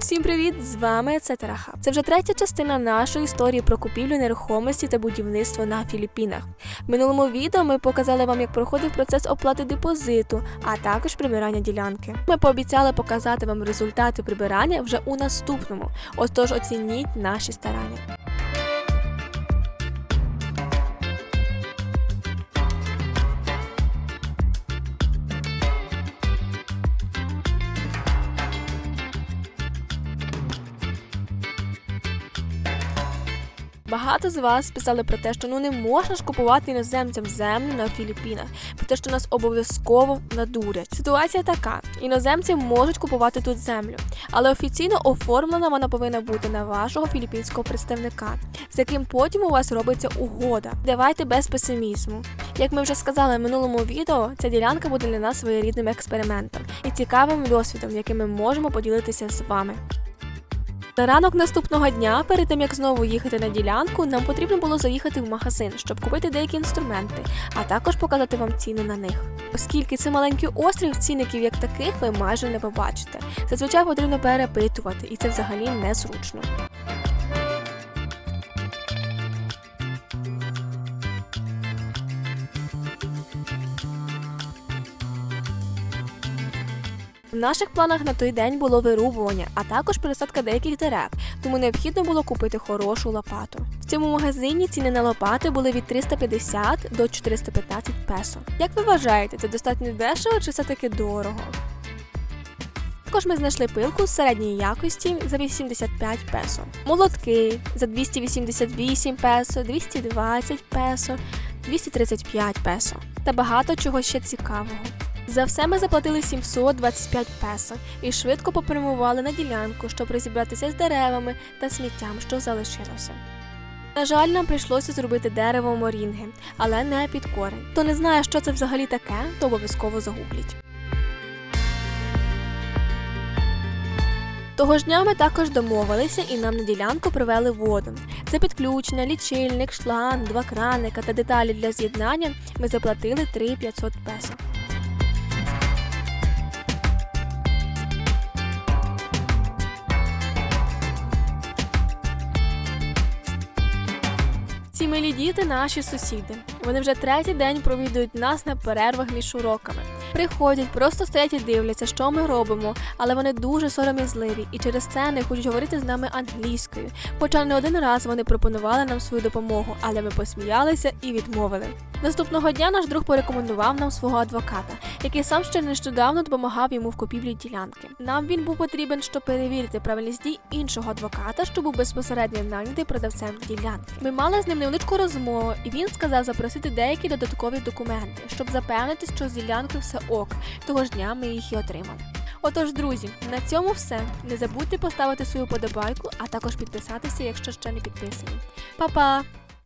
Всім привіт! З вами це Тараха. Це вже третя частина нашої історії про купівлю нерухомості та будівництво на Філіппінах. В минулому відео ми показали вам, як проходив процес оплати депозиту, а також прибирання ділянки. Ми пообіцяли показати вам результати прибирання вже у наступному. Отож, оцініть наші старання. Багато з вас писали про те, що ну не можна ж купувати іноземцям землю на Філіппінах, про те, що нас обов'язково надурять. Ситуація така: іноземці можуть купувати тут землю, але офіційно оформлена вона повинна бути на вашого філіппінського представника, з яким потім у вас робиться угода. Давайте без песимізму. Як ми вже сказали в минулому відео, ця ділянка буде для нас своєрідним експериментом і цікавим досвідом, яким ми можемо поділитися з вами. На ранок наступного дня, перед тим як знову їхати на ділянку, нам потрібно було заїхати в магазин, щоб купити деякі інструменти, а також показати вам ціни на них. Оскільки це маленький острів, цінників як таких ви майже не побачите. Зазвичай потрібно перепитувати, і це взагалі незручно. В наших планах на той день було вирубування, а також пересадка деяких дерев, тому необхідно було купити хорошу лопату. В цьому магазині ціни на лопати були від 350 до 415 песо. Як ви вважаєте, це достатньо дешево чи все таки дорого? Також ми знайшли пилку з середньої якості за 85 песо, молотки за 288 песо, 220 песо, 235 песо та багато чого ще цікавого. За все ми заплатили 725 песо і швидко попрямували на ділянку, щоб розібратися з деревами та сміттям, що залишилося. На жаль, нам прийшлося зробити дерево морінги, але не під корень. Хто не знає, що це взагалі таке, то обов'язково загугліть. Того ж дня ми також домовилися і нам на ділянку привели воду. За підключення, лічильник, шланг, два краника та деталі для з'єднання ми заплатили 3500 песо. Ці милі діти наші сусіди. Вони вже третій день провідують нас на перервах між уроками. Приходять, просто стоять і дивляться, що ми робимо, але вони дуже сором'язливі і через це не хочуть говорити з нами англійською. Хоча не один раз вони пропонували нам свою допомогу, але ми посміялися і відмовили. Наступного дня наш друг порекомендував нам свого адвоката, який сам ще нещодавно допомагав йому в купівлі ділянки. Нам він був потрібен, щоб перевірити правильність дій іншого адвоката, що був безпосередньо нанятий продавцем ділянки. Ми мали з ним невеличку розмову, і він сказав запросити деякі додаткові документи, щоб запевнитись, що з ділянкою все ок. Того ж дня ми їх і отримали. Отож, друзі, на цьому все. Не забудьте поставити свою подобайку, а також підписатися, якщо ще не підписані. Па-па!